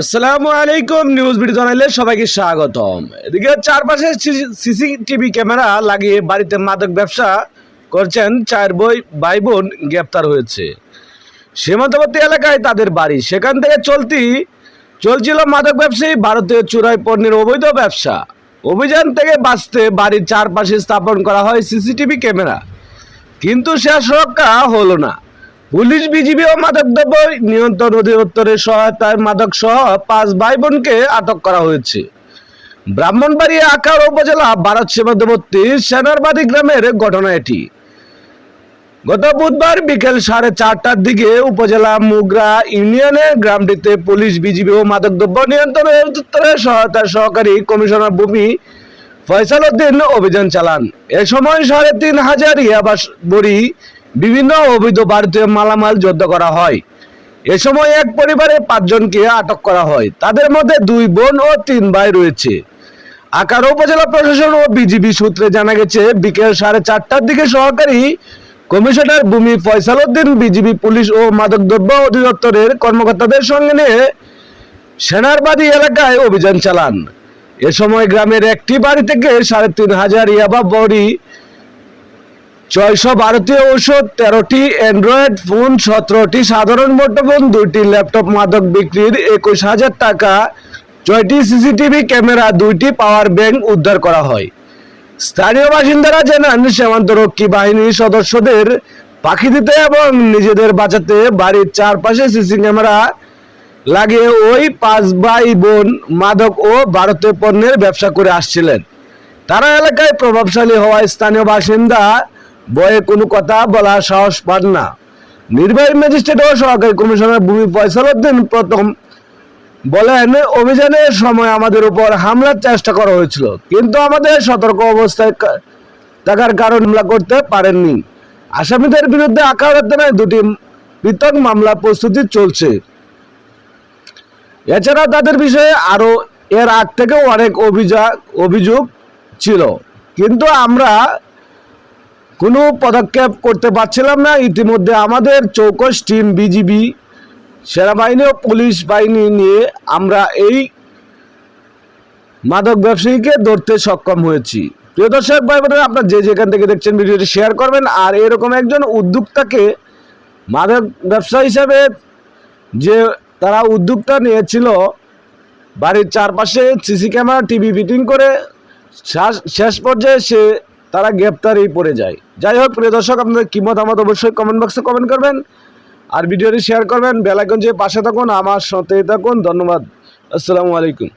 আসসালামু আলাইকুম news video চ্যানেলে সবাইকে স্বাগতম। এদিকে চারপাশে সিসিটিভি ক্যামেরা লাগিয়ে বাড়িতে মাদক ব্যবসা করছেন চার বই, ভাই বোন গ্রেপ্তার হয়েছে। সীমান্তবর্তী এলাকায় তাদের বাড়ি। সেখান থেকে চলতি চলছিল মাদক ব্যবসায়ী ভারতীয় চুরাই পণ্যের অবৈধ ব্যবসা। অভিযান থেকে বাঁচতে বাড়ির চারপাশে স্থাপন করা হয় সিসিটিভি ক্যামেরা। কিন্তু শেষ রক্ষা হলো না। পুলিশ বিজিবি ও মাদকদ্রব্য নিয়ন্ত্রণ অধিদপ্তরের সহায়তায় মাদক সহ পাঁচ ভাই বোনকে আটক করা হয়েছে। ব্রাহ্মণবাড়িয়া আকার উপজেলা ভারত সীমান্তবর্তী সেনারবাদী গ্রামের ঘটনা এটি। গত বুধবার বিকেল সাড়ে চারটার দিকে উপজেলা মুগরা ইউনিয়নের গ্রামটিতে পুলিশ বিজিবি ও মাদকদ্রব্য নিয়ন্ত্রণ অধিদপ্তরের সহায়তায় সহকারী কমিশনার ভূমি ফয়সাল উদ্দিন অভিযান চালান। এ সময় সাড়ে তিন হাজার ইয়াবাস বড়ি বিভিন্ন অবৈধ ভারতীয় মালামাল জব্দ করা হয়। এ সময় এক পরিবারে পাঁচজনকে আটক করা হয়। তাদের মধ্যে দুই বোন ও তিন ভাই রয়েছে। আকার উপজেলা প্রশাসন ও বিজিবি সূত্রে জানা গেছে, বিকেল সাড়ে চারটার দিকে সহকারী কমিশনার ভূমি ফয়সাল উদ্দিন, বিজিবি পুলিশ ও মাদকদ্রব্য অধিদপ্তরের কর্মকর্তাদের সঙ্গে নিয়ে সেনারবাদী এলাকায় অভিযান চালান। এ সময় গ্রামের একটি বাড়ি থেকে সাড়ে তিন হাজার ইয়াবা বড়ি ছয়শো ভারতীয় ঔষধ, তেরোটি অ্যান্ড্রয়েড ফোন, সতেরোটি সাধারণ মুঠোফোন দুইটি ল্যাপটপ মাদক বিক্রির একুশ হাজার টাকা। ছয়টি সিসিটিভি ক্যামেরা, দুইটি পাওয়ার ব্যাংক উদ্ধার করা হয়। স্থানীয় বাসিন্দারা জানান সীমান্তরক্ষী বাহিনীর সদস্যদের পাখি দিতে এবং নিজেদের বাঁচাতে বাড়ির চারপাশে সিসি ক্যামেরা লাগিয়ে ওই পাঁচ ভাই বোন মাদক ও ভারতীয় পণ্যের ব্যবসা করে আসছিলেন। তারা এলাকায় প্রভাবশালী হওয়ায় স্থানীয় বাসিন্দা বয়ে কোনো কথা বলার সাহস পান না। নির্বাহী ম্যাজিস্ট্রেট ও সহকারী কমিশনার ভূমি ফয়সাল উদ্দিন প্রথম বলেন, অভিযানের সময় আমাদের উপর হামলার চেষ্টা করা হয়েছিল, কিন্তু আমাদের সতর্ক অবস্থায় থাকার কারণ হামলা করতে পারেননি। আসামিদের বিরুদ্ধে আকারাতনায় দুটি পৃথক মামলা প্রস্তুতি চলছে। এছাড়া তাদের বিষয়ে আরও এর আগ থেকেও অনেক অভিযোগ অভিযোগ ছিল। কিন্তু আমরা কোনো পদক্ষেপ করতে পারছিলাম না। ইতিমধ্যে আমাদের চৌকস টিম, বিজিবি, সেনাবাহিনী ও পুলিশ বাহিনী নিয়ে আমরা এই মাদক ব্যবসায়ীকে ধরতে সক্ষম হয়েছি। প্রিয় দর্শক ভাই বোনেরা আপনার যে যেখান থেকে দেখছেন ভিডিওটি শেয়ার করবেন, আর এরকম একজন উদ্যোক্তাকে মাদক ব্যবসা হিসাবে যে তারা উদ্যোক্তা নিয়েছিল, বাড়ির চারপাশে সিসি ক্যামেরা, টিভি ফিটিং করে, শেষ পর্যায়ে সে তারা গ্রেপ্তারেই পড়ে যায়। যাই হোক, প্রিয় দর্শক, আপনাদের কি মতামত অবশ্যই কমেন্ট বক্সে কমেন্ট করবেন। আর ভিডিওটি শেয়ার করবেন বেলাগঞ্জে পাশে থাকুন, আমার সাথে থাকুন। ধন্যবাদ। আসসালামু আলাইকুম।